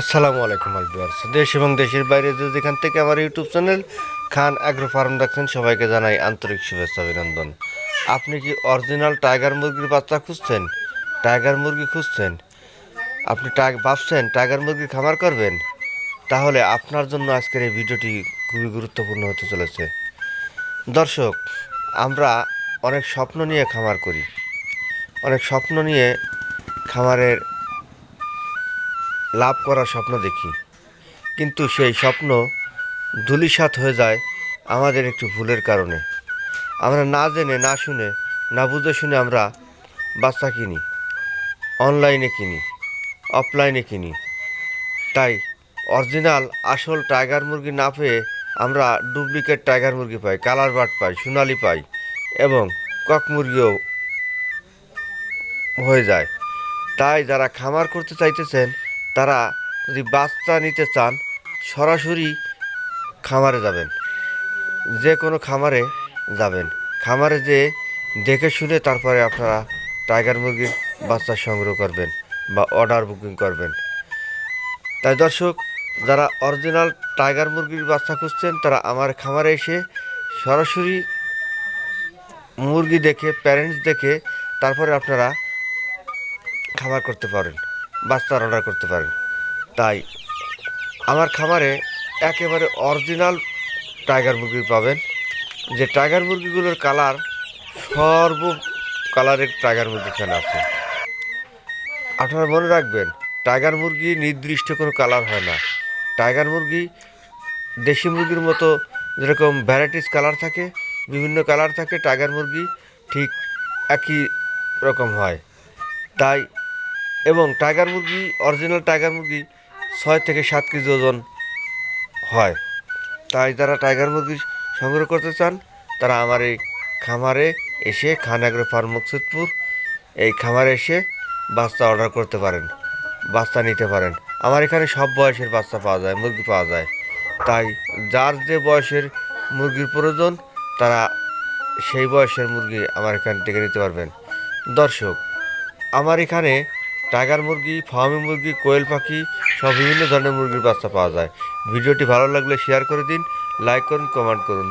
আসসালামু আলাইকুম আলবিয়ার্স দেশ এবং দেশের বাইরে যে যেখান থেকে আমার YouTube channel Khan agro farm দেখছেন, সবাইকে জানাই আন্তরিক শুভেচ্ছা, অভিনন্দন। আপনি কি অরিজিনাল টাইগার মুরগির বাচ্চা খুঁজছেন? টাইগার মুরগি খুঁজছেন? আপনি টাই ভাবছেন টাইগার মুরগি খামার করবেন? তাহলে আপনার জন্য আজকের এই ভিডিওটি খুবই গুরুত্বপূর্ণ হতে চলেছে। দর্শক, আমরা অনেক স্বপ্ন নিয়ে খামার করি। অনেক স্বপ্ন নিয়ে খামারের লাভ করার স্বপ্ন দেখি। কিন্তু সেই স্বপ্ন ধুলিসাৎ হয়ে যায় আমাদের একটু ভুলের কারণে। আমরা না জেনে, না শুনে, না বুঝে শুনে আমরা বাচ্চা কিনি, অনলাইনে কিনি, অফলাইনে কিনি। তাই অরিজিনাল, আসল টাইগার মুরগি না পেয়ে আমরা ডুপ্লিকেট টাইগার মুরগি পাই, কালার বার্ড পাই, সোনালি পাই এবং কক মুরগিও হয়ে যায়। তাই যারা খামার করতে চাইতেছেন তারা যদি বাচ্চা নিতে চান, সরাসরি খামারে যাবেন। যে কোনো খামারে যাবেন। খামারে যে দেখে শুনে তারপরে আপনারা টাইগার মুরগির বাচ্চা সংগ্রহ করবেন বা অর্ডার বুকিং করবেন। তাই দর্শক, যারা অরিজিনাল টাইগার মুরগির বাচ্চা খুঁজছেন, তারা আমার খামারে এসে সরাসরি মুরগি দেখে প্যারেন্টস দেখে তারপরে আপনারা খাবার করতে পারেন। বাচ্চার অর্ডার করতে পারেন। তাই আমার খামারে একেবারে অরিজিনাল টাইগার মুরগি পাবেন, যে টাইগার মুরগিগুলোর কালার সর্ব কালারের টাইগার মুরগি এখানে আছে। আপনারা মনে রাখবেন টাইগার মুরগি নির্দিষ্ট কোনো কালার হয় না। টাইগার মুরগি দেশি মুরগির মতো যেরকম ভ্যারাইটিস কালার থাকে, বিভিন্ন কালার থাকে টাইগার মুরগি ঠিক একই রকম হয়। তাই এবং টাইগার মুরগি অরিজিনাল টাইগার মুরগি ছয় থেকে সাত কেজি ওজন হয়। তাই যারা টাইগার মুরগি সংগ্রহ করতে চান, তারা আমার এই খামারে এসে খানাগ্র ফার্ম মুকসুদপুর, এই খামারে এসে বাচ্চা অর্ডার করতে পারেন, বাচ্চা নিতে পারেন। আমার এখানে সব বয়সের বাচ্চা পাওয়া যায়, মুরগি পাওয়া যায়। তাই যার যে বয়সের মুরগির প্রয়োজন, তারা সেই বয়সের মুরগি আমার এখান থেকে নিতে পারবেন। দর্শক, আমার এখানে টাইগার মুরগি, ফার্মি মুরগি, কোয়েল পাখি, সব বিভিন্ন ধরনের মুরগির বাচ্চা পাওয়া যায়। ভিডিওটি ভালো লাগলে শেয়ার করে দিন লাইক করুন কমেন্ট করুন।